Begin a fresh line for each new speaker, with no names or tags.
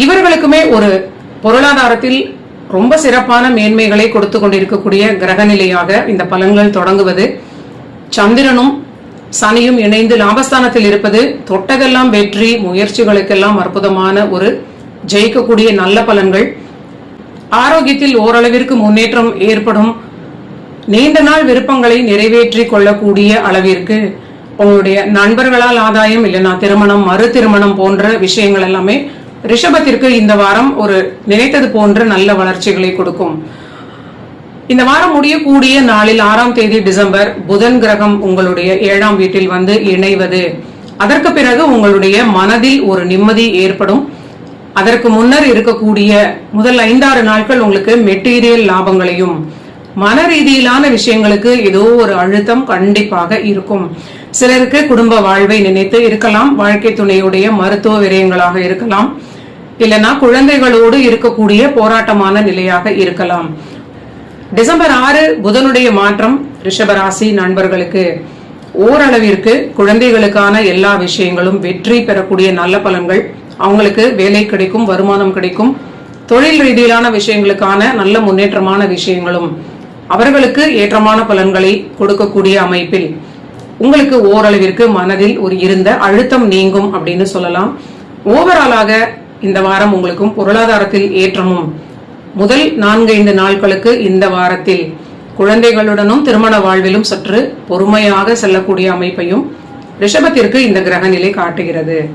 இவர்களுக்குமே ஒரு பொருளாதாரத்தில் ரொம்ப சிறப்பான மேன்மைகளை கொடுத்து கொண்டிருக்கக்கூடிய கிரகநிலையாக இந்த பலன்கள் தொடங்குவது. சந்திரனும் சனியும் இணைந்து லாபஸ்தானத்தில் இருப்பது தொட்டதெல்லாம் வெற்றி முயற்சிகளுக்கெல்லாம் அற்புதமான ஒரு ஜெயிக்கக்கூடிய நல்ல பலன்கள். ஆரோக்கியத்தில் ஓரளவிற்கு முன்னேற்றம் ஏற்படும். நீண்ட நாள் விருப்பங்களை நிறைவேற்றி கொள்ளக்கூடிய அளவிற்கு உங்களுடைய நண்பர்களால் ஆதாயம் இல்லைன்னா திருமணம் மறு திருமணம் போன்ற விஷயங்கள் எல்லாமே ரிஷபத்திற்கு இந்த வாரம் ஒரு நினைத்தது போன்ற நல்ல வளர்ச்சிகளை கொடுக்கும். இந்த வாரம் முடியக்கூடிய நாளில் ஆறாம் தேதி டிசம்பர் புதன் கிரகம் உங்களுடைய ஏழாம் வீட்டில் வந்து இணைவது. அதற்கு பிறகு உங்களுடைய மனதில் ஒரு நிம்மதி ஏற்படும். அதற்கு முன்னர் இருக்கக்கூடிய முதல் ஐந்தாறு நாட்கள் உங்களுக்கு மெட்டீரியல் லாபங்களையும் மன ரீதியிலான விஷயங்களுக்கு ஏதோ ஒரு அழுத்தம் கண்டிப்பாக இருக்கும். சிலருக்கு குடும்ப வாழ்வை நினைத்து இருக்கலாம் வாழ்க்கை துணையுடைய மருத்துவ விரயங்களாக இருக்கலாம். இல்லைன்னா குழந்தைகளோடு இருக்கக்கூடிய போராட்டமான நிலையாக இருக்கலாம். டிசம்பர் ஆறு புதனுடைய மாற்றம் ரிஷபராசி நண்பர்களுக்கு. ஓரளவிற்கு குழந்தைகளுக்கான எல்லா விஷயங்களும் வெற்றி பெறக்கூடிய நல்ல பலன்கள் அவங்களுக்கு வேலை கிடைக்கும் வருமானம் கிடைக்கும். தொழில் ரீதியிலான விஷயங்களுக்கான நல்ல முன்னேற்றமான விஷயங்களும் அவர்களுக்கு ஏற்றமான பலன்களை கொடுக்கக்கூடிய அமைப்பில் உங்களுக்கு ஓரளவிற்கு மனதில் ஒரு இருந்த அழுத்தம் நீங்கும் அப்படின்னு சொல்லலாம். ஓவராலாக இந்த வாரம் உங்களுக்கும் பொருளாதாரத்தில் ஏற்றமும். முதல் நான்கைந்து நாட்களுக்கு இந்த வாரத்தில் குழந்தைகளுடனும் திருமண வாழ்விலும் சற்று பொறுமையாக செல்லக்கூடிய அமைப்பையும் ரிஷபத்திற்கு இந்த கிரகநிலை காட்டுகிறது.